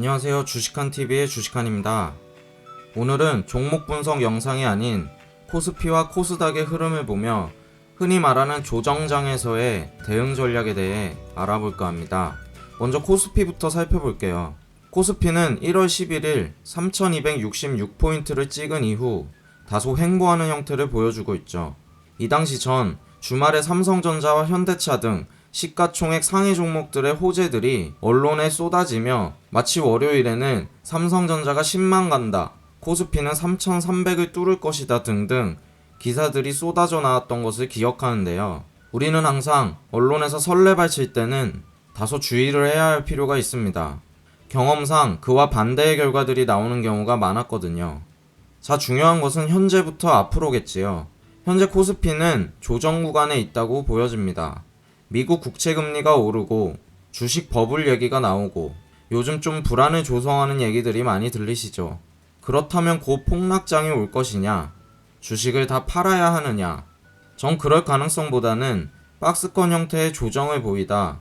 안녕하세요. 주식한TV의 주식한입니다. 오늘은 종목 분석 영상이 아닌 코스피와 코스닥의 흐름을 보며 흔히 말하는 조정장에서의 대응 전략에 대해 알아볼까 합니다. 먼저 코스피부터 살펴볼게요. 코스피는 1월 11일 3266포인트를 찍은 이후 다소 횡보하는 형태를 보여주고 있죠. 이 당시 전 주말에 삼성전자와 현대차 등 시가총액 상위 종목들의 호재들이 언론에 쏟아지며 마치 월요일에는 삼성전자가 10만 간다, 코스피는 3,300을 뚫을 것이다 등등 기사들이 쏟아져 나왔던 것을 기억하는데요. 우리는 항상 언론에서 설레발칠 때는 다소 주의를 해야 할 필요가 있습니다. 경험상 그와 반대의 결과들이 나오는 경우가 많았거든요. 자, 중요한 것은 현재부터 앞으로겠지요. 현재 코스피는 조정 구간에 있다고 보여집니다. 미국 국채 금리가 오르고 주식 버블 얘기가 나오고 요즘 좀 불안을 조성하는 얘기들이 많이 들리시죠. 그렇다면 곧 폭락장이 올 것이냐? 주식을 다 팔아야 하느냐? 전 그럴 가능성보다는 박스권 형태의 조정을 보이다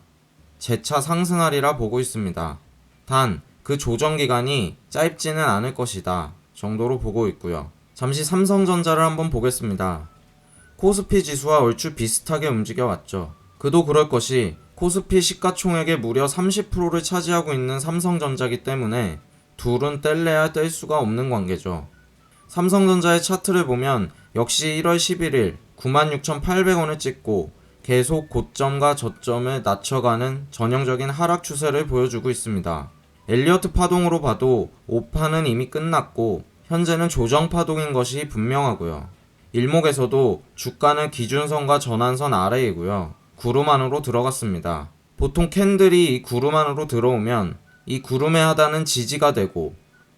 재차 상승하리라 보고 있습니다. 단, 그 조정 기간이 짧지는 않을 것이다 정도로 보고 있고요. 잠시 삼성전자를 한번 보겠습니다. 코스피 지수와 얼추 비슷하게 움직여 왔죠. 그도 그럴 것이 코스피 시가총액의 무려 30%를 차지하고 있는 삼성전자기 때문에 둘은 뗄래야 뗄 수가 없는 관계죠. 삼성전자의 차트를 보면 역시 1월 11일 96,800원을 찍고 계속 고점과 저점을 낮춰가는 전형적인 하락 추세를 보여주고 있습니다. 엘리어트 파동으로 봐도 5파는 이미 끝났고 현재는 조정 파동인 것이 분명하고요. 일목에서도 주가는 기준선과 전환선 아래이고요. 구름 안으로 들어갔습니다. 보통 캔들이 이 구름 안으로 들어오면 이 구름의 하단은 지지가 되고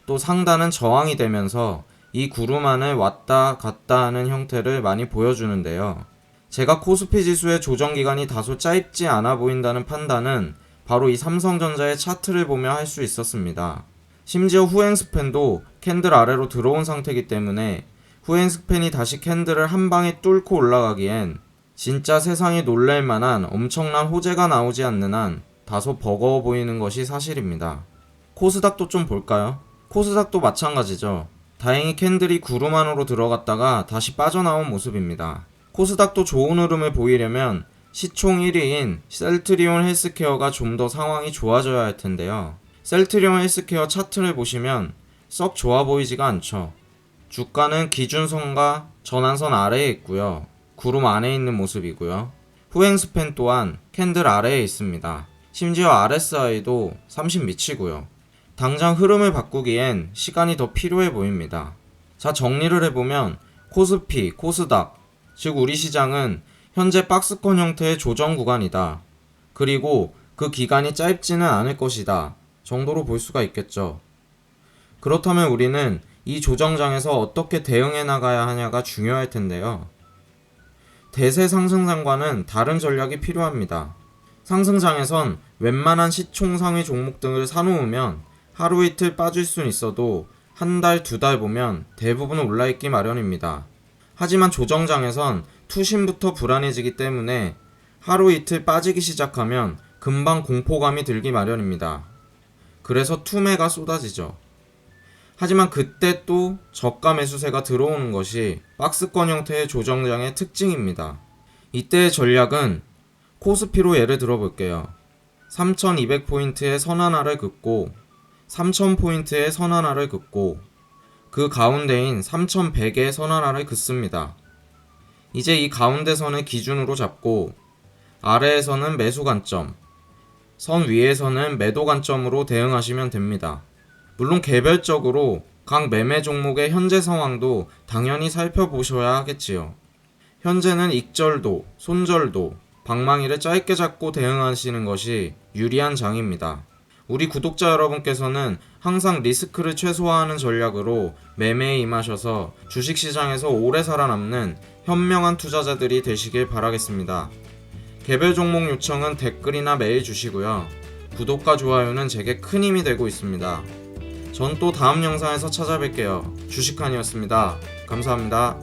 또 상단은 저항이 되면서 이 구름 안을 왔다 갔다 하는 형태를 많이 보여주는데요. 제가 코스피 지수의 조정 기간이 다소 짧지 않아 보인다는 판단은 바로 이 삼성전자의 차트를 보며 할 수 있었습니다. 심지어 후행 스팬도 캔들 아래로 들어온 상태이기 때문에 후행 스팬이 다시 캔들을 한 방에 뚫고 올라가기엔 진짜 세상이 놀랄 만한 엄청난 호재가 나오지 않는 한 다소 버거워 보이는 것이 사실입니다. 코스닥도 좀 볼까요? 코스닥도 마찬가지죠. 다행히 캔들이 구름 안으로 들어갔다가 다시 빠져나온 모습입니다. 코스닥도 좋은 흐름을 보이려면 시총 1위인 셀트리온 헬스케어가 좀 더 상황이 좋아져야 할 텐데요. 셀트리온 헬스케어 차트를 보시면 썩 좋아 보이지가 않죠. 주가는 기준선과 전환선 아래에 있고요. 구름 안에 있는 모습이고요. 후행 스팬 또한 캔들 아래에 있습니다. 심지어 RSI도 30 미치고요. 당장 흐름을 바꾸기엔 시간이 더 필요해 보입니다. 자, 정리를 해보면 코스피, 코스닥, 즉 우리 시장은 현재 박스권 형태의 조정 구간이다. 그리고 그 기간이 짧지는 않을 것이다. 정도로 볼 수가 있겠죠. 그렇다면 우리는 이 조정장에서 어떻게 대응해 나가야 하냐가 중요할 텐데요. 대세 상승장과는 다른 전략이 필요합니다. 상승장에선 웬만한 시총 상위 종목 등을 사놓으면 하루 이틀 빠질 순 있어도 한 달, 두 달 보면 대부분 올라있기 마련입니다. 하지만 조정장에선 투심부터 불안해지기 때문에 하루 이틀 빠지기 시작하면 금방 공포감이 들기 마련입니다. 그래서 투매가 쏟아지죠. 하지만 그때 또 저가 매수세가 들어오는 것이 박스권 형태의 조정장의 특징입니다. 이때의 전략은 코스피로 예를 들어 볼게요. 3200포인트의 선하나를 긋고 3000포인트의 선하나를 긋고 그 가운데인 3100의 선하나를 긋습니다. 이제 이 가운데 선을 기준으로 잡고 아래에서는 매수 관점, 선 위에서는 매도 관점으로 대응하시면 됩니다. 물론 개별적으로 각 매매 종목의 현재 상황도 당연히 살펴보셔야 하겠지요. 현재는 익절도, 손절도, 방망이를 짧게 잡고 대응하시는 것이 유리한 장입니다. 우리 구독자 여러분께서는 항상 리스크를 최소화하는 전략으로 매매에 임하셔서 주식시장에서 오래 살아남는 현명한 투자자들이 되시길 바라겠습니다. 개별 종목 요청은 댓글이나 메일 주시고요. 구독과 좋아요는 제게 큰 힘이 되고 있습니다. 전 또 다음 영상에서 찾아뵐게요. 주식한이었습니다. 감사합니다.